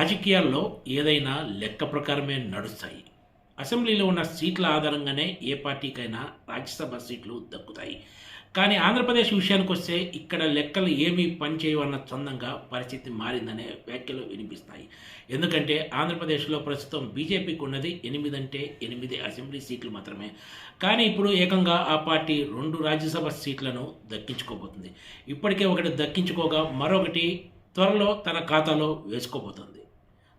రాజకీయాల్లో ఏదైనా లెక్క ప్రకారమే నడుస్తాయి. అసెంబ్లీలో ఉన్న సీట్ల ఆధారంగానే ఏ పార్టీకైనా రాజ్యసభ సీట్లు దక్కుతాయి. కానీ ఆంధ్రప్రదేశ్ విషయానికి వస్తే ఇక్కడ లెక్కలు ఏమీ పనిచేయవన్న చందంగా పరిస్థితి మారిందనే వ్యాఖ్యలు వినిపిస్తాయి. ఎందుకంటే ఆంధ్రప్రదేశ్లో ప్రస్తుతం బీజేపీకి ఉన్నది ఎనిమిది అంటే ఎనిమిది అసెంబ్లీ సీట్లు మాత్రమే. కానీ ఇప్పుడు ఏకంగా ఆ పార్టీ రెండు రాజ్యసభ సీట్లను దక్కించుకోబోతుంది. ఇప్పటికే ఒకటి దక్కించుకోగా మరొకటి త్వరలో తన ఖాతాలో వేసుకోబోతుంది.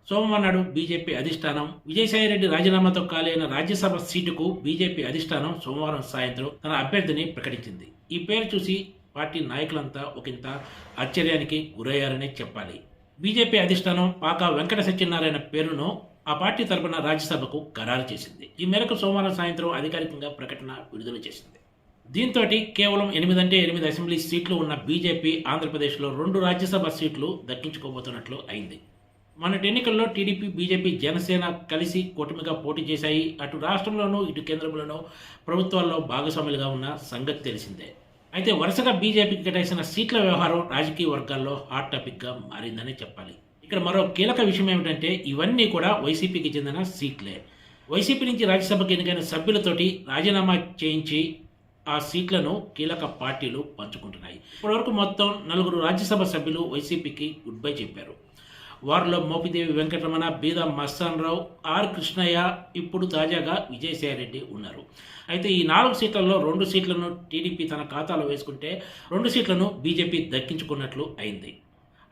సోమవారం నాడు బీజేపీ అధిష్టానం విజయసాయిరెడ్డి రాజీనామాతో ఖాళీ రాజ్యసభ సీటుకు బీజేపీ అధిష్టానం సోమవారం సాయంత్రం తన అభ్యర్థిని ప్రకటించింది. ఈ పేరు చూసి పార్టీ నాయకులంతా ఒకంత ఆశ్చర్యానికి గురయ్యారనే చెప్పాలి. బీజేపీ అధిష్టానం పాకా వెంకట సత్యనారాయణ పేరును ఆ పార్టీ తరపున రాజ్యసభకు ఖరారు చేసింది. ఈ మేరకు సోమవారం సాయంత్రం అధికారికంగా ప్రకటన విడుదల చేసింది. దీంతో కేవలం ఎనిమిది అంటే ఎనిమిది అసెంబ్లీ సీట్లు ఉన్న బీజేపీ ఆంధ్రప్రదేశ్లో రెండు రాజ్యసభ సీట్లు దక్కించుకోబోతున్నట్లు అయింది. మొన్నటి ఎన్నికల్లో టీడీపీ బీజేపీ జనసేన కలిసి కూటమిగా పోటీ చేశాయి. అటు రాష్ట్రంలోనూ ఇటు కేంద్రంలోనూ ప్రభుత్వాల్లో భాగస్వాములుగా ఉన్న సంగతి తెలిసిందే. అయితే వరుసగా బీజేపీకి కేటాయించిన సీట్ల వ్యవహారం రాజకీయ వర్గాల్లో హాట్ టాపిక్గా మారిందని చెప్పాలి. ఇక్కడ మరో కీలక విషయం ఏమిటంటే ఇవన్నీ కూడా వైసీపీకి చెందిన సీట్లే. వైసీపీ నుంచి రాజ్యసభకు ఎన్నికైన సభ్యులతోటి రాజీనామా చేయించి ఆ సీట్లను కీలక పార్టీలు పంచుకుంటున్నాయి. ఇప్పటివరకు మొత్తం నలుగురు రాజ్యసభ సభ్యులు వైసీపీకి గుడ్ బై చెప్పారు. వారిలో మోపిదేవి వెంకటరమణ బీద మస్తానరావు ఆర్ కృష్ణయ్య ఇప్పుడు తాజాగా విజయసాయిరెడ్డి ఉన్నారు. అయితే ఈ నాలుగు సీట్లలో రెండు సీట్లను టీడీపీ తన ఖాతాలో వేసుకుంటే రెండు సీట్లను బీజేపీ దక్కించుకున్నట్లు అయింది.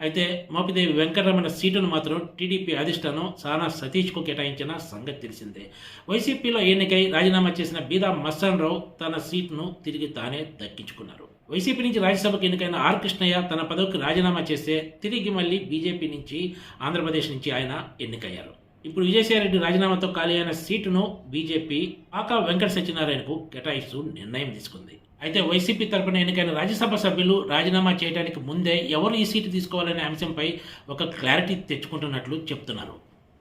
అయితే మోపిదేవి వెంకటరమణ సీటును మాత్రం టీడీపీ అధిష్టానం సానా సతీష్కు కేటాయించిన సంగతి తెలిసిందే. వైసీపీలో ఎన్నికై రాజీనామా చేసిన బీదా మస్తాన్రావు తన సీటును తిరిగి తానే దక్కించుకున్నారు. వైసీపీ నుంచి రాజ్యసభకు ఎన్నికైన ఆర్ కృష్ణయ్య తన పదవికి రాజీనామా చేస్తే తిరిగి మళ్ళీ బీజేపీ నుంచి ఆంధ్రప్రదేశ్ నుంచి ఆయన ఎన్నికయ్యారు. ఇప్పుడు విజయసాయిరెడ్డి రాజీనామాతో ఖాళీ అయిన సీటును బీజేపీ పాకా వెంకట సత్యనారాయణకు కేటాయిస్తూ నిర్ణయం తీసుకుంది. అయితే వైసీపీ తరపున ఎన్నికైన రాజ్యసభ సభ్యులు రాజీనామా చేయడానికి ముందే ఎవరు ఈ సీటు తీసుకోవాలనే అంశంపై ఒక క్లారిటీ తెచ్చుకుంటున్నట్లు చెప్తున్నారు.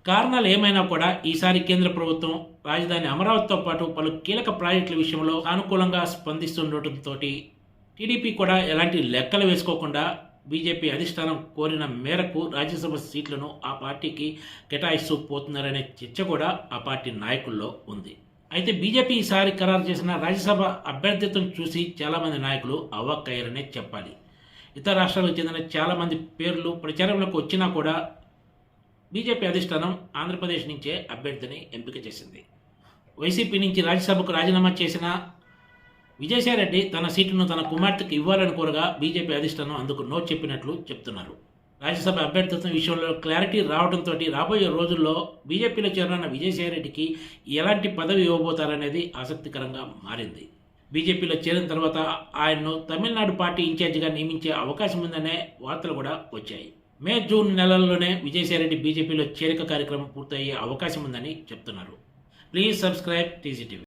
కారణాలు ఏమైనా కూడా ఈసారి కేంద్ర ప్రభుత్వం రాజధాని అమరావతితో పాటు పలు కీలక ప్రాజెక్టుల విషయంలో అనుకూలంగా స్పందిస్తుండటంతో టీడీపీ కూడా ఎలాంటి లెక్కలు వేసుకోకుండా బీజేపీ అధిష్టానం కోరిన మేరకు రాజ్యసభ సీట్లను ఆ పార్టీకి కేటాయిస్తూ పోతున్నారనే చర్చ కూడా ఆ పార్టీ నాయకుల్లో ఉంది. అయితే బీజేపీ ఈసారి ఖరారు చేసిన రాజ్యసభ అభ్యర్థిత్వం చూసి చాలామంది నాయకులు అవ్వక్కయ్యారనే చెప్పాలి. ఇతర రాష్ట్రాలకు చెందిన చాలామంది పేర్లు ప్రచారంలోకి వచ్చినా కూడా బీజేపీ అధిష్టానం ఆంధ్రప్రదేశ్ నుంచే అభ్యర్థిని ఎంపిక చేసింది. వైసీపీ నుంచి రాజ్యసభకు రాజీనామా చేసిన విజయసాయిరెడ్డి తన సీటును తన కుమార్తెకు ఇవ్వాలని కోరగా బీజేపీ అధిష్టానం అందుకు నో చెప్పినట్లు చెప్తున్నారు. రాజ్యసభ అభ్యర్థిత్వం విషయంలో క్లారిటీ రావడంతో రాబోయే రోజుల్లో బీజేపీలో చేరనున్న విజయసాయిరెడ్డికి ఎలాంటి పదవి ఇవ్వబోతారనేది ఆసక్తికరంగా మారింది. బీజేపీలో చేరిన తర్వాత ఆయన్ను తమిళనాడు పార్టీ ఇన్ఛార్జిగా నియమించే అవకాశం ఉందనే వార్తలు కూడా వచ్చాయి. మే జూన్ నెలల్లోనే విజయసాయిరెడ్డి బీజేపీలో చేరిక కార్యక్రమం పూర్తయ్యే అవకాశం ఉందని చెప్తున్నారు. Please subscribe TGTV